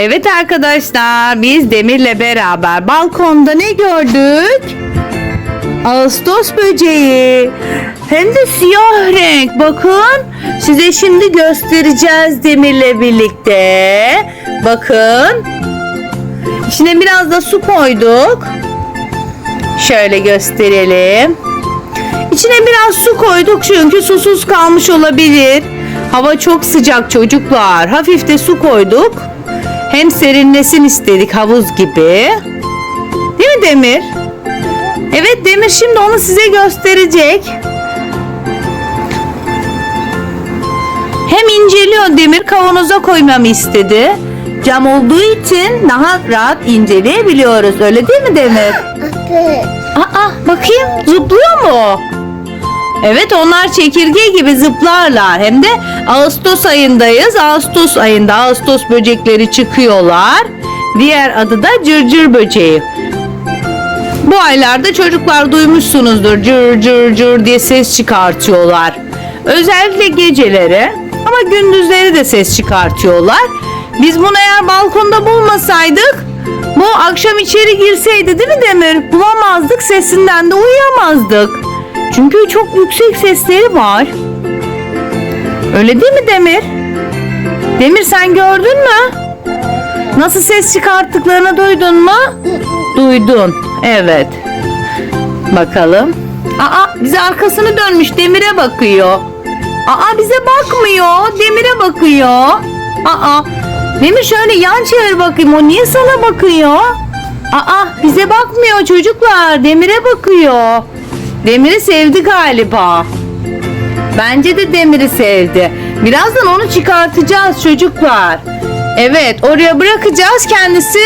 Evet arkadaşlar biz Demir'le beraber balkonda ne gördük? Ağustos böceği. Hem de siyah renk. Bakın size şimdi göstereceğiz Demir'le birlikte. Bakın. İçine biraz da su koyduk. Şöyle gösterelim. İçine biraz su koyduk çünkü susuz kalmış olabilir. Hava çok sıcak çocuklar. Hafif de su koyduk. Hem serinlesin istedik havuz gibi. Değil mi Demir? Evet Demir şimdi onu size gösterecek. Hem inceliyor Demir kavanoza koymamı istedi. Cam olduğu için daha rahat inceleyebiliyoruz. Öyle değil mi Demir? Aa bakayım zıplıyor mu? Evet onlar çekirge gibi zıplarlar. Hem de Ağustos ayındayız. Ağustos ayında Ağustos böcekleri çıkıyorlar. Diğer adı da cırcır böceği. Bu aylarda çocuklar duymuşsunuzdur cır cır cır diye ses çıkartıyorlar. Özellikle geceleri ama gündüzleri de ses çıkartıyorlar. Biz bunu eğer balkonda bulmasaydık bu akşam içeri girseydi değil mi Demir? Bulamazdık sesinden de uyuyamazdık. Çünkü çok yüksek sesleri var. Öyle değil mi Demir? Demir sen gördün mü? Nasıl ses çıkarttıklarını duydun mu? Duydun. Evet. Bakalım. Aa bize arkasını dönmüş Demir'e bakıyor. Aa bize bakmıyor. Demir'e bakıyor. Aa Demir şöyle yan çevir bakayım. O niye sana bakıyor? Aa bize bakmıyor çocuklar. Demir'e bakıyor. Demir'i sevdi galiba. Bence de Demir'i sevdi. Birazdan onu çıkartacağız çocuklar. Evet oraya bırakacağız kendisi.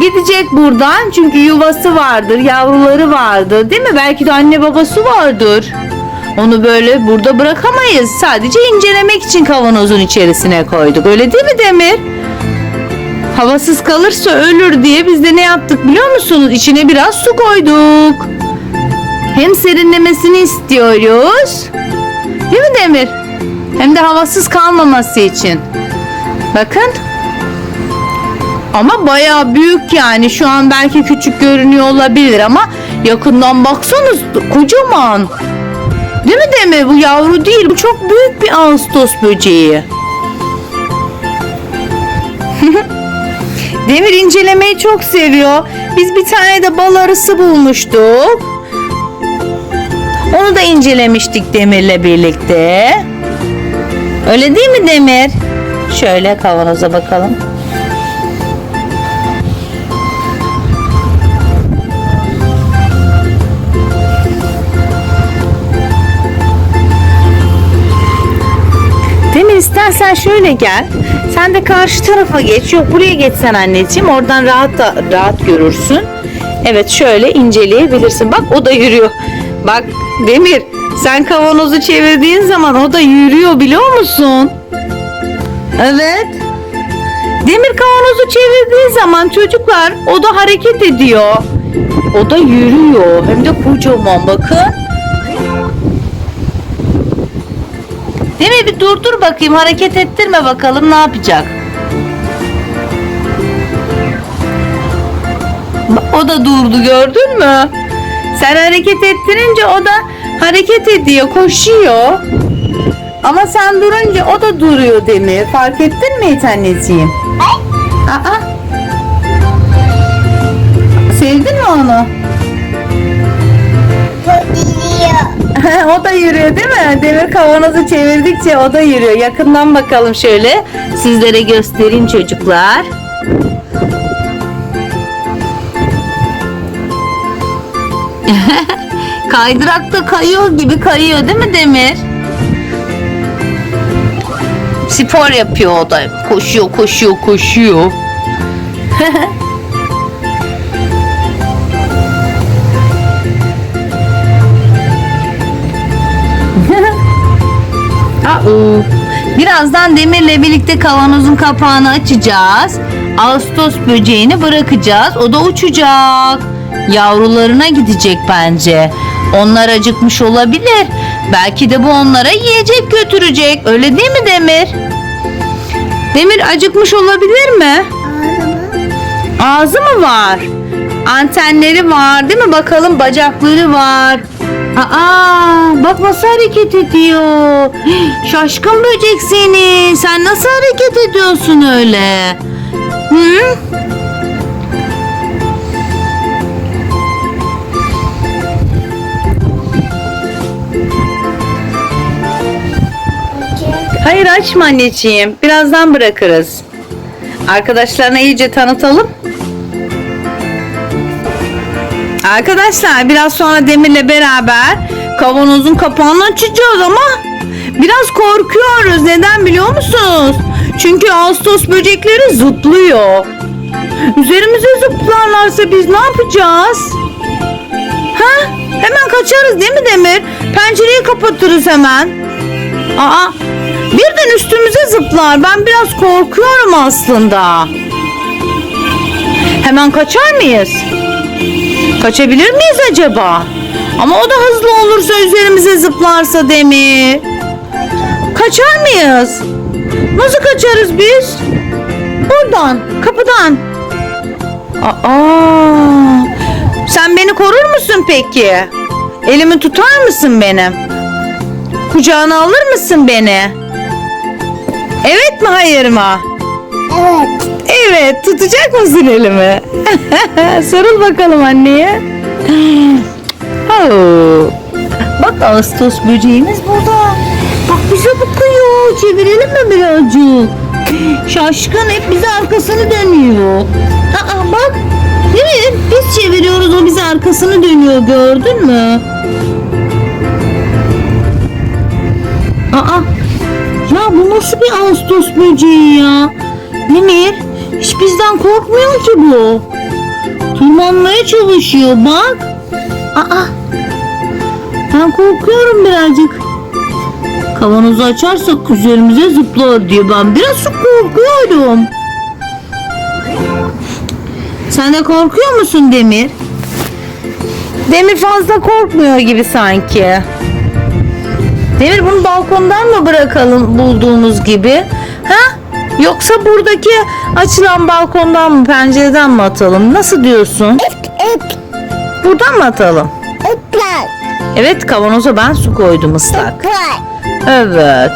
Gidecek buradan çünkü yuvası vardır yavruları vardır. Değil mi? Belki de anne babası vardır. Onu böyle burada bırakamayız. Sadece incelemek için kavanozun içerisine koyduk. Öyle değil mi Demir? Havasız kalırsa ölür diye biz de ne yaptık biliyor musunuz? İçine biraz su koyduk hem serinlemesini istiyoruz değil mi Demir hem de havasız kalmaması için bakın ama bayağı büyük yani. Şu an belki küçük görünüyor olabilir ama yakından baksanız kocaman. Değil mi Demir? Bu yavru değil. Bu çok büyük bir Ağustos böceği. Demir incelemeyi çok seviyor. Biz bir tane de bal arısı bulmuştuk. Onu da incelemiştik Demir'le birlikte. Öyle değil mi Demir? Şöyle kavanoza bakalım. Demir istersen şöyle gel. Sen de karşı tarafa geç. Yok buraya geçsen anneciğim. Oradan rahat da rahat görürsün. Evet şöyle inceleyebilirsin. Bak o da yürüyor. Bak Demir sen kavanozu çevirdiğin zaman o da yürüyor biliyor musun? Evet. Demir kavanozu çevirdiği zaman çocuklar o da hareket ediyor. O da yürüyor. Hem de kocaman bakın. Demir bir durdur bakayım hareket ettirme bakalım ne yapacak. O da durdu gördün mü? Sen hareket ettirince o da hareket ediyor, koşuyor. Ama sen durunca o da duruyor Demir. Fark ettin mi hiç anneciğim? Aa. Sevdin mi onu? o da yürüyor değil mi? Demir kavanozu çevirdikçe o da yürüyor. Yakından bakalım şöyle. Sizlere göstereyim çocuklar. Kaydırakta kayıyor gibi kayıyor değil mi Demir? Spor yapıyor o da. Koşuyor, koşuyor, koşuyor. Birazdan Demir'le birlikte kavanozun kapağını açacağız. Ağustos böceğini bırakacağız. O da uçacak. Yavrularına gidecek bence. Onlar acıkmış olabilir. Belki de bu onlara yiyecek götürecek. Öyle değil mi Demir? Demir acıkmış olabilir mi? Ağzı mı var? Antenleri var değil mi? Bakalım bacakları var. Aa, bak nasıl hareket ediyor. Şaşkın böcek seni. Sen nasıl hareket ediyorsun öyle? Hı? Hayır açma anneciğim. Birazdan bırakırız. Arkadaşlarına iyice tanıtalım. Arkadaşlar biraz sonra Demir'le beraber kavanozun kapağını açacağız ama biraz korkuyoruz. Neden biliyor musunuz? Çünkü Ağustos böcekleri zıplıyor. Üzerimize zıplarlarsa biz ne yapacağız? Ha? Hemen kaçarız değil mi Demir? Pencereyi kapatırız hemen. Aa, birden üstümüze zıplar. Ben biraz korkuyorum aslında. Hemen kaçar mıyız? Kaçabilir miyiz acaba? Ama o da hızlı olursa üzerimize zıplarsa Demir. Kaçar mıyız? Nasıl kaçarız biz? Buradan, kapıdan. Aa, sen beni korur musun peki? Elimi tutar mısın benim? Kucağına alır mısın beni? Evet mi hayır mı? Evet. Evet tutacak mısın elimi? Sarıl bakalım anneye. Oh. Bak Ağustos böceğimiz burada. Bak bize bakıyor. Çevirelim mi birazcık? Şaşkın hep bize arkasını dönüyor. Aa bak. Değil mi? Biz çeviriyoruz o bize arkasını dönüyor gördün mü? Aa. Bu nasıl bir Ağustos böceği ya? Demir, hiç bizden korkmuyor ki bu. Tırmanmaya çalışıyor bak. Aa. Ben korkuyorum birazcık. Kavanozu açarsak üzerimize zıplar diye ben biraz korkuyorum. Sen de korkuyor musun Demir? Demir fazla korkmuyor gibi sanki. Demir bunu balkondan mı bırakalım bulduğumuz gibi? Ha? Yoksa buradaki açılan balkondan mı pencereden mi atalım? Nasıl diyorsun? Buradan mı atalım? Evet kavanoza ben su koydum ıslak. Evet.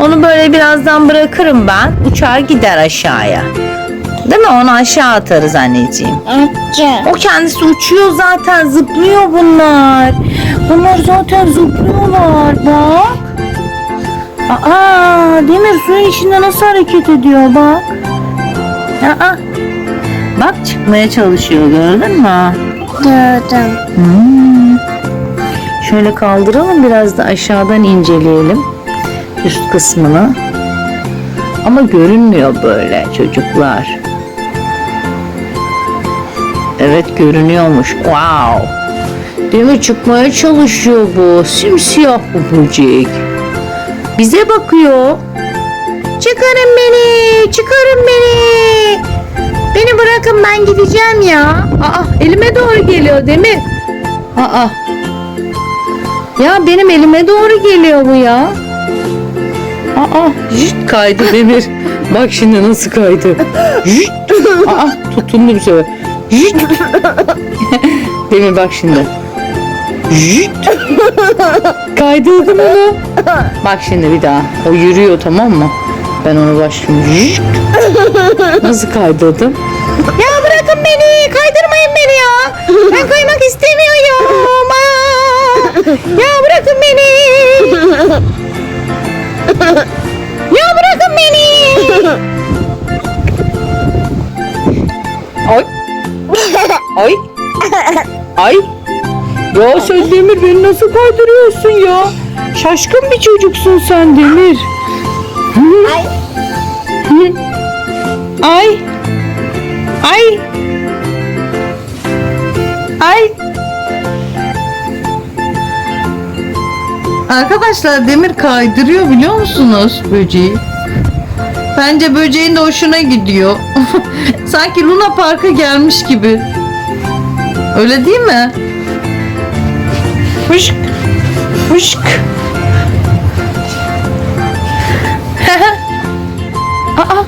Onu böyle birazdan bırakırım ben. Uçar gider aşağıya. Değil mi? Onu aşağı atarız anneciğim. Açı. O kendisi uçuyor zaten. Zıplıyor bunlar. Bunlar zaten zıplıyorlar. Bak. Aa, Demir suyun içinde nasıl hareket ediyor bak. Aa. Bak çıkmaya çalışıyor gördün mü? Gördüm. Hmm. Şöyle kaldıralım biraz da aşağıdan inceleyelim üst kısmını. Ama görünmüyor böyle çocuklar. Evet görünüyormuş. Wow. Demir çıkmaya çalışıyor bu. Simsiyah bu böcek. Bize bakıyor. Çıkarın beni. Çıkarın beni. Beni bırakın ben gideceğim ya. Aa elime doğru geliyor Demir. Aa. Ya benim elime doğru geliyor bu ya. Aa jüt kaydı Demir. Bak şimdi nasıl kaydı. Jüt. Aa tutundu bir sefer. Jüt. Demir bak şimdi. Jüt. Kaydırdım onu. Bak şimdi bir daha. O yürüyor tamam mı? Ben onu. Jüt. Nasıl kaydırdım? Ya bırakın beni. Kaydırmayın beni ya. Ben kaymak istemiyorum. Aa. Ya bırakın beni. Ay. Ay. Ya sen Demir beni nasıl kaydırıyorsun ya? Şaşkın bir çocuksun sen Demir. Hı? Ay. Hı? Ay. Ay. Ay. Arkadaşlar Demir kaydırıyor biliyor musunuz böceği? Bence böceğin de hoşuna gidiyor. Sanki Luna Park'a gelmiş gibi. Öyle değil mi? Fışk. Fışk. Aa.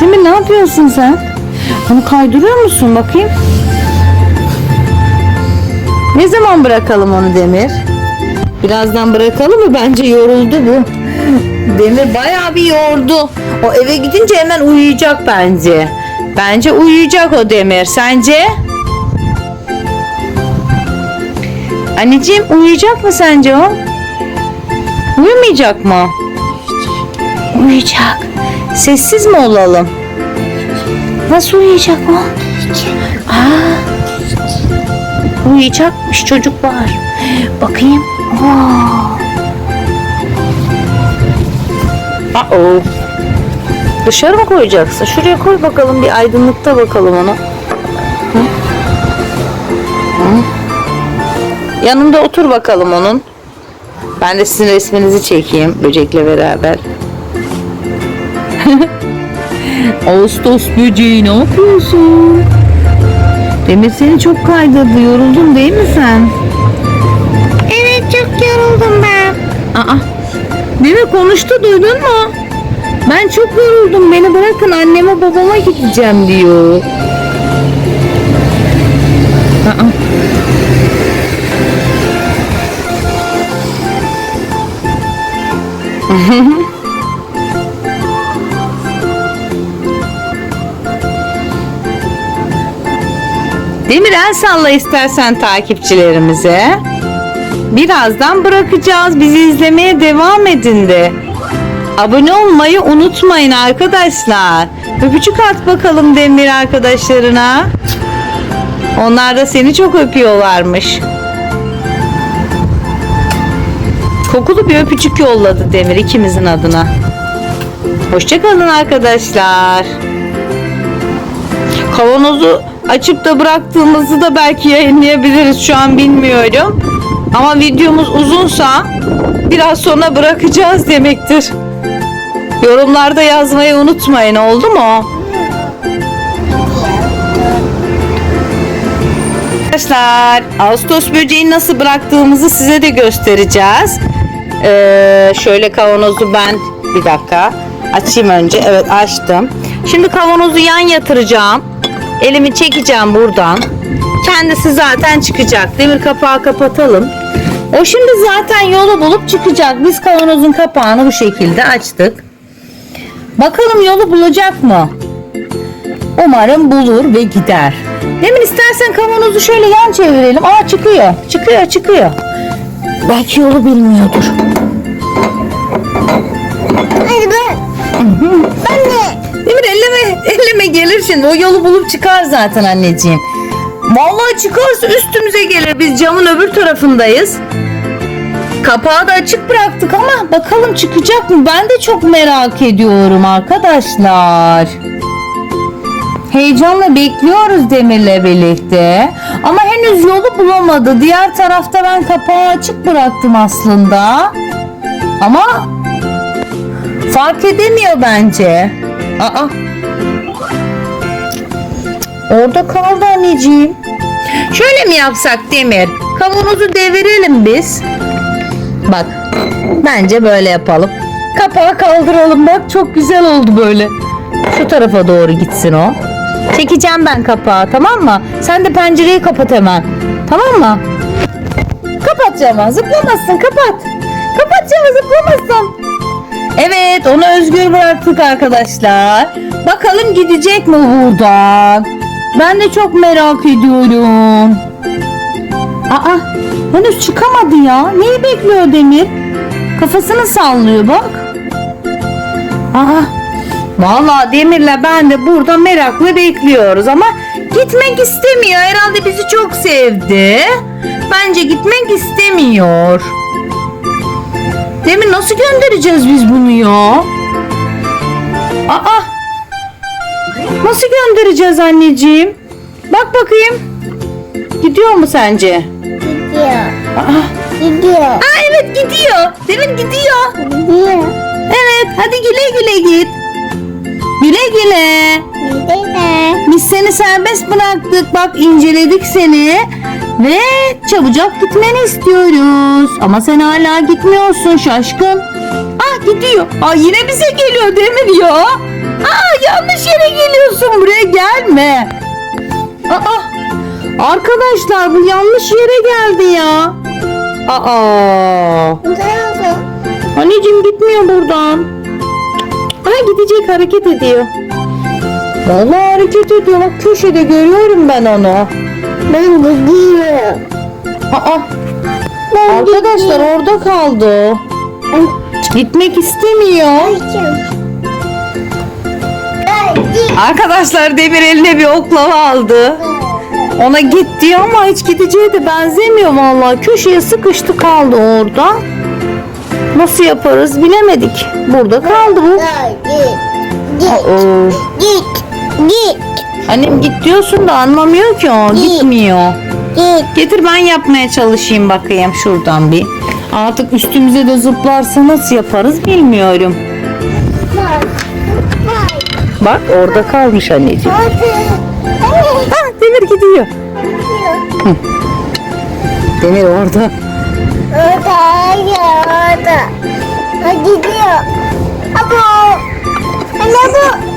Demir ne yapıyorsun sen? Onu kaydırıyor musun bakayım? Ne zaman bırakalım onu Demir? Birazdan bırakalım mı? Bence yoruldu bu. Demir bayağı bir yordu. O eve gidince hemen uyuyacak bence. Bence uyuyacak o Demir. Sence? Anneciğim uyuyacak mı sence o? Uyumayacak mı? Uyuyacak. Sessiz mi olalım? Nasıl uyuyacak o? Aa, uyuyacakmış çocuklar. Bakayım. Aa. Uh-oh. Dışarı mı koyacaksın? Şuraya koy bakalım bir aydınlıkta bakalım onu. Hı? Hı? Yanında otur bakalım onun. Ben de sizin resminizi çekeyim böcekle beraber. Ağustos böceği ne yapıyorsun? Demir seni çok kaydırdı. Yoruldun değil mi sen? Evet çok yoruldum ben. Aa. Demir konuştu duydun mu? Ben çok yoruldum. Beni bırakın anneme babama gideceğim diyor. Aa. Demir el salla istersen takipçilerimize. Birazdan bırakacağız. Bizi izlemeye devam edin de. Abone olmayı unutmayın arkadaşlar. Öpücük at bakalım Demir arkadaşlarına. Onlar da seni çok öpüyorlarmış. Kokulu bir öpücük yolladı Demir ikimizin adına. Hoşçakalın arkadaşlar. Kavanozu açıp da bıraktığımızı da belki yayınlayabiliriz şu an bilmiyorum. Ama videomuz uzunsa biraz sonra bırakacağız demektir. Yorumlarda yazmayı unutmayın oldu mu? Arkadaşlar Ağustos böceğini nasıl bıraktığımızı size de göstereceğiz. Ee, şöyle kavanozu ben bir dakika açayım önce. Evet açtım. Şimdi kavanozu yan yatıracağım. Elimi çekeceğim buradan. Kendisi zaten çıkacak. Demir kapağı kapatalım. O şimdi zaten yolu bulup çıkacak. Biz kavanozun kapağını bu şekilde açtık. Bakalım yolu bulacak mı? Umarım bulur ve gider. Demin istersen kavanozu şöyle yan çevirelim. Aa çıkıyor. Çıkıyor çıkıyor. Belki yolu bilmiyordur. Şimdi. O yolu bulup çıkar zaten anneciğim. Vallahi çıkarsa üstümüze gelir. Biz camın öbür tarafındayız. Kapağı da açık bıraktık ama bakalım çıkacak mı? Ben de çok merak ediyorum arkadaşlar. Heyecanla bekliyoruz Demir'le birlikte. Ama henüz yolu bulamadı. Diğer tarafta ben kapağı açık bıraktım aslında. Ama fark edemiyor bence. Aa. Orada kaldı anneciğim. Şöyle mi yapsak Demir? Kavanozu devirelim biz. Bak. Bence böyle yapalım. Kapağı kaldıralım bak çok güzel oldu böyle. Şu tarafa doğru gitsin o. Çekeceğim ben kapağı tamam mı? Sen de pencereyi kapat hemen. Tamam mı? Kapat Cema zıplamasın kapat. Kapat Cema zıplamasın. Evet onu özgür bıraktık arkadaşlar. Bakalım gidecek mi buradan? Ben de çok merak ediyorum. Aa henüz çıkamadı ya. Neyi bekliyor Demir? Kafasını sallıyor bak. Aa Vallahi Demir'le ben de burada meraklı bekliyoruz ama gitmek istemiyor. Herhalde bizi çok sevdi. Bence gitmek istemiyor. Demir nasıl göndereceğiz biz bunu ya? Aa! Nasıl göndereceğiz anneciğim? Bak bakayım. Gidiyor mu sence? Gidiyor. Aa, Gidiyor. Aa evet gidiyor. Demir gidiyor. Gidiyor. Evet hadi güle güle git. Güle güle. Gidiyor. Biz seni serbest bıraktık. Bak inceledik seni. Ve çabucak gitmeni istiyoruz. Ama sen hala gitmiyorsun şaşkın. Ah gidiyor. Aa yine bize geliyor Demir ya. Aa yanlış yere geliyor gidiyorsun buraya gelme. Aa, arkadaşlar bu yanlış yere geldi ya. Aa, anneciğim gitmiyor buradan. Ay gidecek hareket ediyor. Vallahi hareket ediyor. Bak köşede görüyorum ben onu. Ben gidiyorum. Aa, Ben arkadaşlar orada kaldı. Gitmek istemiyor. gidiyorum. Arkadaşlar Demir eline bir oklava aldı. Ona git diyor ama hiç gideceği de benzemiyor vallahi. Köşeye sıkıştı kaldı orada. Nasıl yaparız bilemedik. Burada kaldı bu. Oo. Git. Git. Annem git diyorsun da anlamıyor ki o. Git. Gitmiyor. Git. Getir ben yapmaya çalışayım bakayım şuradan bir. Artık üstümüze de zıplarsa nasıl yaparız bilmiyorum. Bak. Orada kalmış anneciğim. Ha Demir gidiyor. Demir orada. Orada. Orada. Hadi gidiyor. Abo. Anne bu.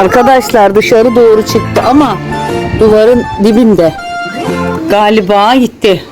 Arkadaşlar dışarı doğru çıktı ama duvarın dibinde. Galiba gitti.